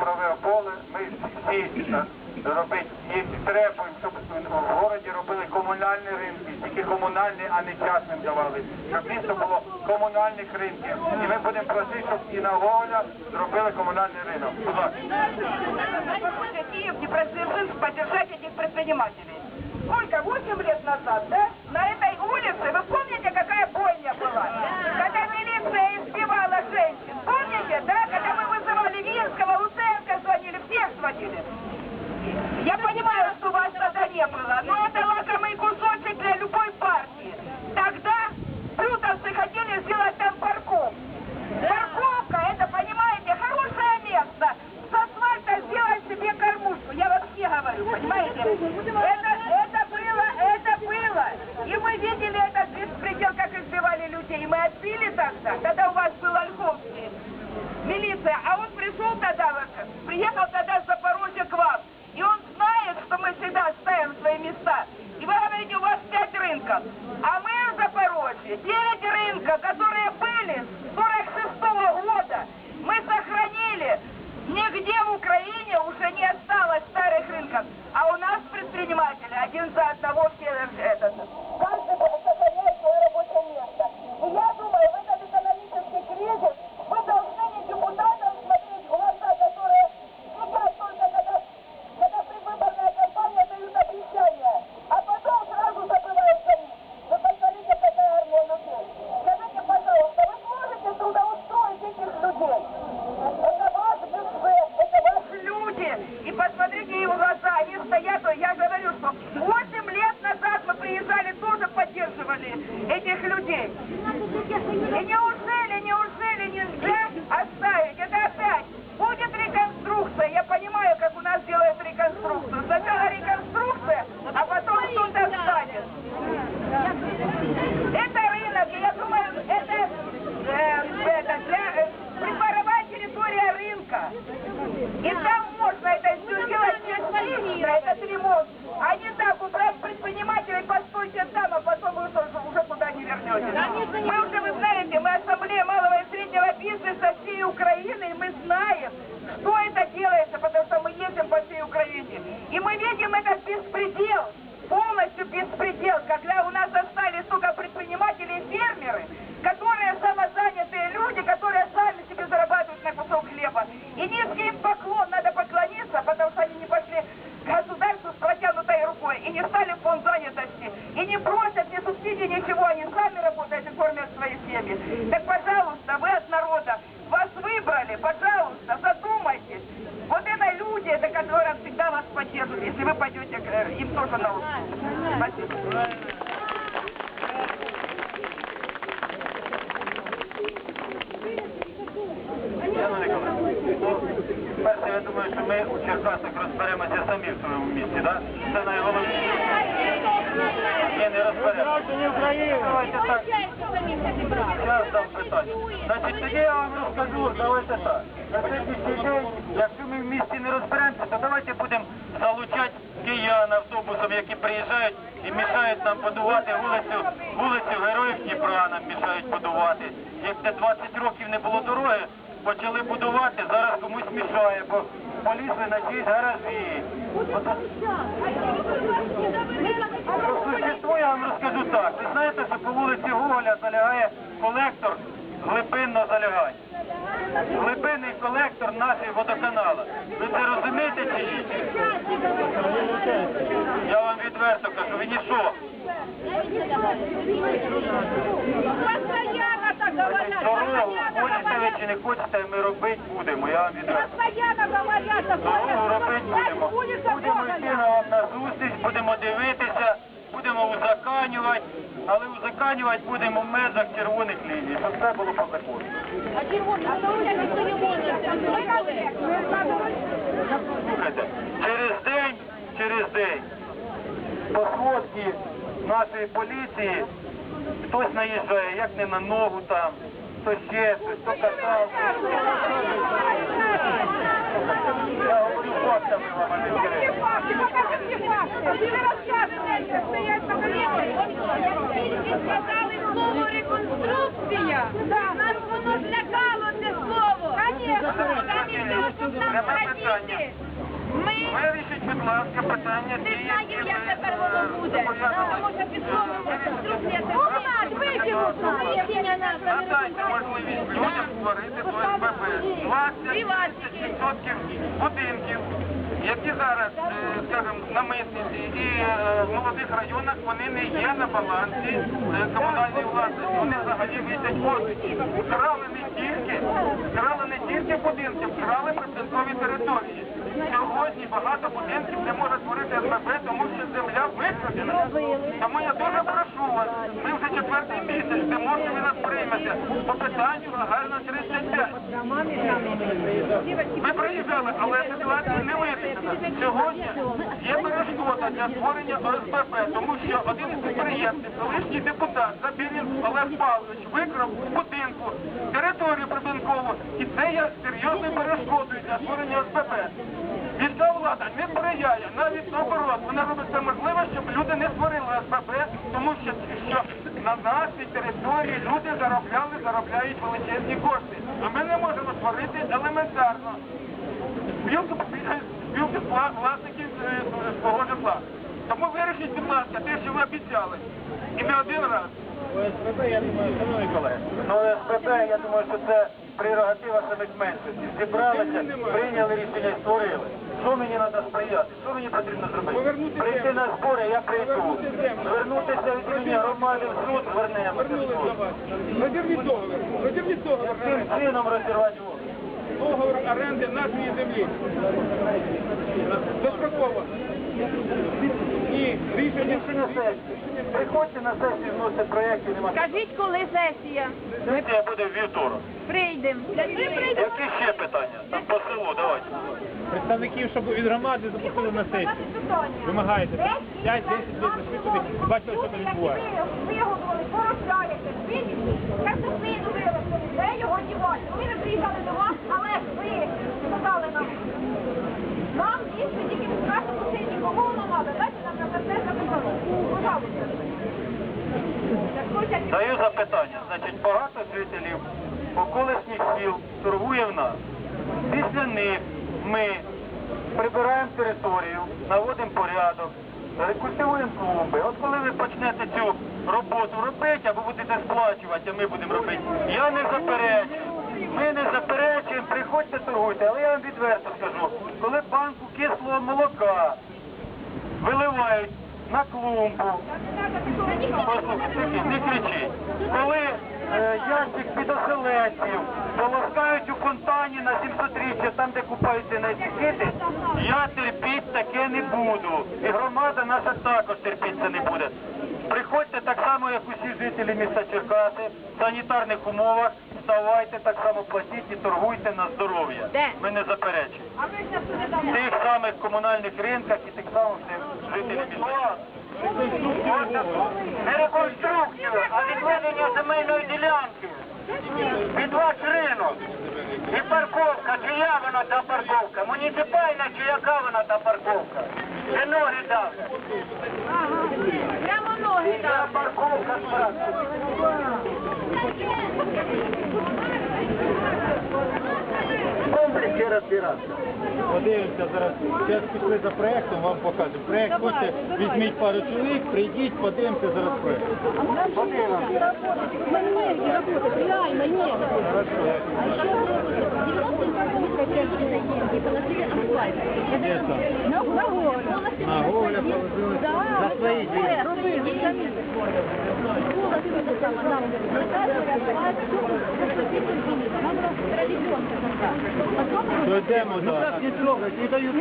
поставив нас в праве поле, ми всі е, робити і требуємо, щоб в городі робили комунальні ринки, тільки комунальні, а не частним давали. Щоб місто було комунальних ринків. І ми будемо просити, щоб і на Гоголя зробили комунальний ринок. Будь ласка. Похоже, Киев не просил поддержать этих предпринимателей. Сколько? 8 лет назад, да? На этой улице, вы Я Сначала реконструкция, а потом что-то станет. Это рынок, и я думаю, это, э, это для, э, придворовая территория рынка. И там можно это все делать частично, этот ремонт. А не так, убрать предпринимателей, постойте там, а потом вы уже туда не вернетесь вы знаете, мы ассамблея малого и среднего бизнеса всей Украины, и мы знаем, что это делается, потому что мы ездим по всей Украине. И мы видим этот беспредел, полностью беспредел, когда у нас остались только предприниматели и фермеры, которые самозанятые люди, которые сами себе зарабатывают на кусок хлеба. И низкий им поклон, надо поклониться, потому что они не пошли к государству с протянутой рукой и не стали в фонд занятости, и не просят ни субсидий, ничего, они сами работают и кормят свои семьи. Так, пожалуйста, вы от народа, вас выбрали, пожалуйста, задумайтесь. Вот это люди, это которые всегда вас поддерживают, если вы пойдете к- э, им тоже на руку. Спасибо. Шановні колеги, ну, перше, я думаю, що ми у Черкасах розберемося самі в своєму місті, так? Це найголовніше. Ні, не розберемося. Давайте так. Я дам питання. Значить, тоді я вам розкажу, давайте так. Якщо ми в місті не розберемося, то давайте будемо залучати киян автобусом, які приїжджають і мішають нам будувати вулицю, вулицю Героїв Дніпра нам мішають будувати. Як де 20 років не було дороги, почали будувати, зараз комусь мішає, бо полізли на чиїсь гаражі. Ото По я вам розкажу так. Ви знаєте, що по вулиці Гоголя залягає колектор, глибинно залягає. Глибинний колектор нашої водоканала. Ви це розумієте чи ні? Я вам відверто кажу, ви нічого. Дорогу, хочете ви чи не хочете, ми робити будемо. Я вам відверто. Дорогу робити будемо. Будемо йти вам на зустріч, будемо дивитися, будемо узаканювати, але узаканювати будемо в межах червоних ліній, щоб все було по закону. Слухайте, через день, через день, по сводці нашої поліції, хтось наїжджає, як не на ногу там, то ще щось, то катав. Я говорю фактами вам, а не? Покажите факты. Вы рассказываете, стоять на Тільки сказали слово реконструкція. Нас воно злякало це слово. пряме питання. Ми Вирішіть, будь ласка, питання не ті, знаємо, які як ви, тепер е, воно буде. зобов'язані. Тому що підсумуємо конструкція. Бумаг викинуть. Рішення на Надайте можливість людям створити ОСББ. 20-30% будинків, які зараз, е, скажімо, на митниці і е, в молодих районах, вони не є на балансі е, комунальної власності. Вони взагалі висять воздухі. Вкрали не тільки, вкрали не тільки будинки, вкрали прибудинкові території. Сьогодні багато будинків не може творити СББ, тому що земля викрадена. Тому я дуже прошу вас, ми вже четвертий місяць, де може ви нас приймете по питанню аграрна 35. Ми приїжджали, але ситуація не вирішена. Сьогодні є перешкода для створення ОСББ, тому що один із підприємців, колишній депутат Забірін Олег Павлович, викрав будинку територію прибудинкову, і це є серйозною перешкодою для створення ОСББ. Міська влада не сприяє, навіть наоборот, вона робить все можливе, щоб люди не створили ОСББ, тому що, що на нашій території люди заробляли, заробляють величезні кошти. А ми не можемо створити елементарно спілку, спілки вла- власників е, свого житла. Тому вирішіть, будь ласка, те, що ви обіцяли. І не один раз. ОСББ, я думаю, шановні колеги. Ну, ОСББ, я думаю, що це прерогатива самих меншості. Зібралися, прийняли рішення і створили. Що мені треба сприяти? Що мені потрібно зробити? Прийти на збори, я прийду. Звернутися від імені громади в суд, звернемося в суд. до договір. Яким чином розірвати? Договір оренди нашої землі. Достроково. І рішення Рішення сесії. Приходьте на сесію, вносите проєкти, нема. Скажіть, коли сесія? Сесія буде в вівторок. Прийдемо. Які ще питання? Там по селу, давайте. Представників, щоб від громади запустили на сесію. Вимагаєте 5-10 років. Бачили, що там відбувається. Виготовили, порождаєте, картоплину вивезли, де його дівати? Ми не приїхали до вас, але ж ви сказали нам, нам їсти тільки в нашому сині, кого воно треба, дайте нам на це запитали. Пожалуйста. Так хочуть Даю запитання. Значить, багато жителів околишніх сіл торгує в нас. Після них ми прибираємо територію, наводимо порядок, рекультивуємо клумби. От коли ви почнете цю роботу робити, або будете сплачувати, а ми будемо робити, я не заперечую. Ми не заперечуємо, приходьте торгуйте, але я вам відверто скажу, коли банку кислого молока виливають на клумбу, не кричіть. Коли е, ящик під оселедців полоскають у фонтані на 700-річчя, там, де купаються на етикети, я терпіть таке не буду. І громада наша також терпіть це не буде. Приходьте так само, як усі жителі міста Черкаси, в санітарних умовах, вставайте, так само платіть і торгуйте на здоров'я. Ми не заперечуємо. В тих самих комунальних ринках і тих самих. Не реконструкцію, а відведення земельної ділянки. Під ваш ринок. І парковка, чия вона та парковка? Муніципальна чи яка вона та парковка? Де ноги дав? Ага. Прямо ноги там. парковка справді. Комплекси розбиратися. Подивимося зараз. Зараз пішли за проєктом, вам покажемо. Проєкт хочете, візьміть пару чоловік, прийдіть, подивимося зараз проєкт. Де там? На Гоголя положили. За свої дії. Дойдемо зараз. Не трогайте, не дають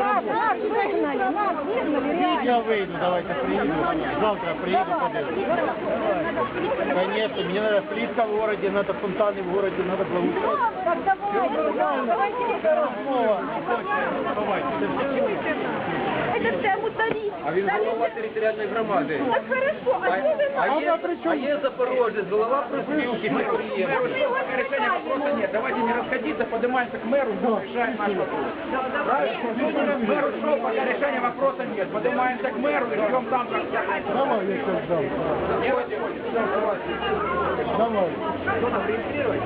Я вийду, давайте приїду. Завтра приїду, подивлюсь. Конечно, мне надо плитка в городе, надо фонтаны в городе, надо благоустройство. Основа. Это все. А він голова територіальної громади. Так хорошо, а що ви А є, а є Запорожець, голова профспілки, мэру решения вопроса нет. Давайте не расходиться, поднимаемся к мэру, решаем наш вопрос. Правильно? Мэру шел, пока решения вопроса нет. Поднимаемся к мэру и ждем там, как Давай, я сейчас дам. Делайте, Давай. Що нам реєструвати?